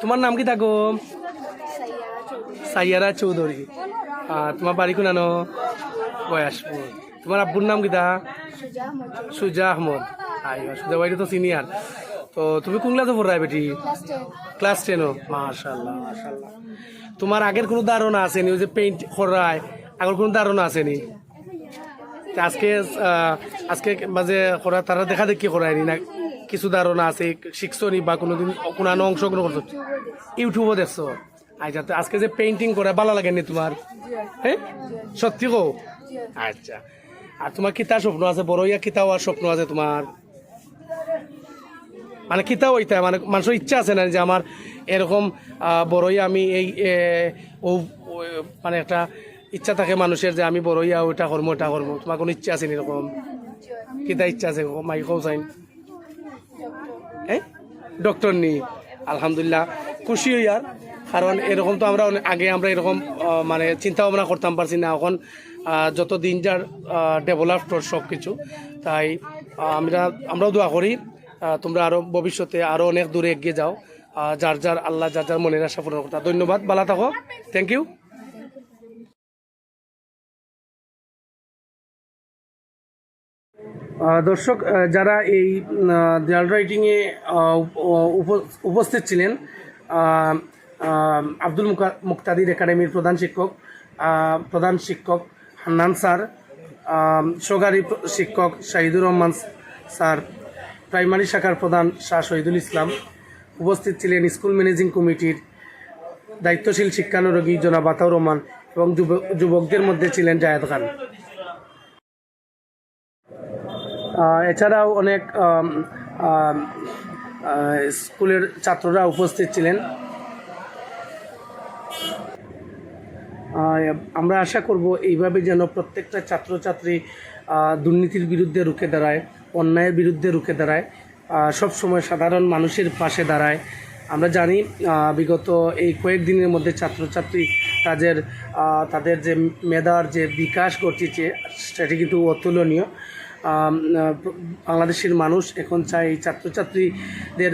তোমার নাম কি থাকো? সাইয়ারা চৌধুরী। আহ, তোমার বাড়ি কোনানো বয়াসপুর তোমার আব্বুর নাম কিতা সুজা আহমদ। সুজা বাড়ি তো সিনিয়র তো তুমি কোন ক্লাসে পড়াই বেটি ক্লাস টেনও মাশাল্লাহ মাশাল্লাহ তোমার আগের কোনো ধারণা আসেনি? ওই যে পেইন্ট করায় আগের কোনো ধারণা আসেনি? আজকে আজকে মাঝে করা তারা দেখা দেখি করায়নি না কিছু ধারণা আছে, শিখছো নি বা কোনোদিন কোনো অংশগ্রহণ করছ? ইউটিউবও দেখছ? আচ্ছা আজকে যে পেইন্টিং করা ভালো লাগেনি তোমার? হ্যাঁ? সত্যি গো আচ্ছা। আর তোমার কিতা স্বপ্ন আছে? বড় ইয়া কিতা হওয়ার স্বপ্ন আছে তোমার? মানে কিতা হইতে মানে মানুষের ইচ্ছা আছে না যে আমার এরকম বড়ই আমি এই ও মানে একটা ইচ্ছা থাকে মানুষের যে আমি বড়ইয়া ওইটা করব ওটা করব। তোমার কোনো ইচ্ছা আছে নি এরকম? কিতা ইচ্ছা আছে? মাই কৌ চাইন হ্যাঁ ডক্টর নি। আলহামদুলিল্লাহ, খুশি হইয়ার কারণ এরকম তো আমরা আগে আমরা এরকম মানে চিন্তা ভাবনা করতাম, পারছি না। এখন যত দিন যার ডেভেলপ সব কিছু তাই আমরা, আমরাও দোয়া করি তোমরা আরও ভবিষ্যতে আরও অনেক দূরে এগিয়ে যাও। যার যার আল্লাহ, যার যার মনের আশা পূরণ করতে ধন্যবাদ, ভালো থাকো। থ্যাংক ইউ দর্শক যারা এই দেয়াল রাইটিংয়ে উপস্থিত ছিলেন আব্দুল মুকা- মুক্তাদির একাডেমির প্রধান শিক্ষক প্রধান শিক্ষক হান্নান স্যার সহকারী শিক্ষক শাহিদুর রহমান স্যার, প্রাইমারি শাখার প্রধান শাহ শহীদুল ইসলাম, উপস্থিত ছিলেন স্কুল ম্যানেজিং কমিটির দায়িত্বশীল শিক্ষানুরোগী জনাব আতাউর রহমান এবং যুব- যুবকদের মধ্যে ছিলেন জায়েদ খান। এছাড়াও অনেক স্কুলের ছাত্ররা উপস্থিত ছিলেন। আমরা আশা করব এইভাবে যেন প্রত্যেকটা ছাত্রছাত্রী দুর্নীতির বিরুদ্ধে রুখে দাঁড়ায়, অন্যায়ের বিরুদ্ধে রুখে দাঁড়ায় সব সময় সাধারণ মানুষের পাশে দাঁড়ায়। আমরা জানি বিগত এই কয়েকদিনের মধ্যে ছাত্রছাত্রী তাদের তাদের যে মেধার যে বিকাশ ঘটেছে, সেটি কিন্তু অতুলনীয়। বাংলাদেশের মানুষ এখন চায় এই ছাত্রছাত্রীদের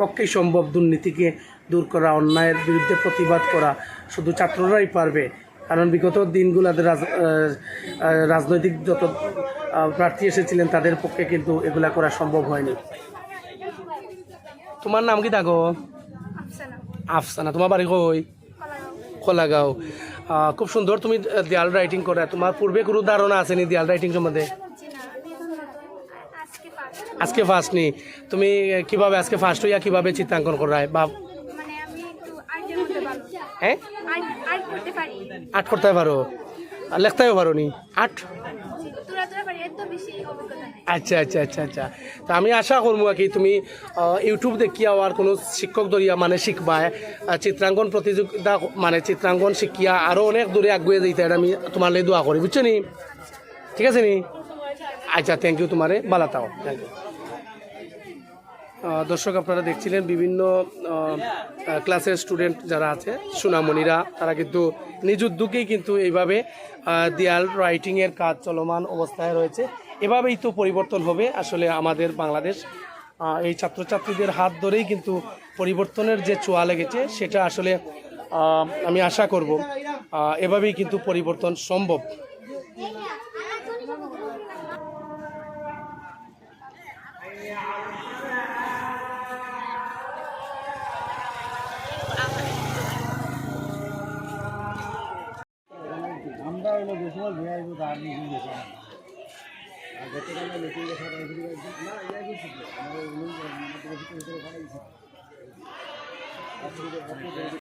পক্ষেই সম্ভব দুর্নীতিকে দূর করা অন্যায়ের বিরুদ্ধে প্রতিবাদ করা। শুধু ছাত্ররাই পারবে। কারণ বিগত দিনগুলোতে রাজনৈতিক যত প্রার্থী এসেছিলেন তাদের পক্ষে কিন্তু এগুলা করা সম্ভব হয়নি। তোমার নাম কি থাকো আফসানা। তোমার বাড়ি কই? খোলাগাঁও খুব সুন্দর তুমি দেয়াল রাইটিং করে। তোমার পূর্বে কোনো ধারণা আছে নি দেয়াল রাইটিং সম্বন্ধে? আজকে ফার্স্ট নি তুমি কীভাবে আজকে ফার্স্ট হইয়া কীভাবে চিত্রাঙ্কন করায়? বা মানে হ্যাঁ? আর্ট করতে পারি। লিখতেও পারো। নি আর্ট তোরা তোরা পারি এত বেশি অভিজ্ঞতা নাই আচ্ছা আচ্ছা আচ্ছা আচ্ছা। তা আমি আশা করব আর কি তুমি ইউটিউব দেখিয়া আর কোনো শিক্ষক দরিয়া মানে শিখবায় চিত্রাঙ্কন প্রতিযোগিতা মানে চিত্রাঙ্কন শিখিয়া আরও অনেক দূরে আগুয়ে দিতে আমি তোমার দোয়া করি, বুঝছ নি? ঠিক আছে নি? আচ্ছা থ্যাংক ইউ তোমারে বালাতাও থ্যাংক ইউ দর্শক আপনারা দেখছিলেন বিভিন্ন ক্লাসের স্টুডেন্ট যারা আছে, সুনামণিরা, তারা কিন্তু নিজ উদ্যোগেই কিন্তু এইভাবে দেয়াল রাইটিংয়ের কাজ চলমান অবস্থায় রয়েছে। এভাবেই তো পরিবর্তন হবে। আসলে আমাদের বাংলাদেশ এই ছাত্রছাত্রীদের হাত ধরেই কিন্তু পরিবর্তনের যে ছোঁয়া লেগেছে, সেটা আসলে আমি আশা করব এভাবেই কিন্তু পরিবর্তন সম্ভব। আমরা হলো যে সময় ঘুরে আসব তার মিটিং গেছে আর গতকাল মিটিং গেছে না ইয়া গেছি আমরা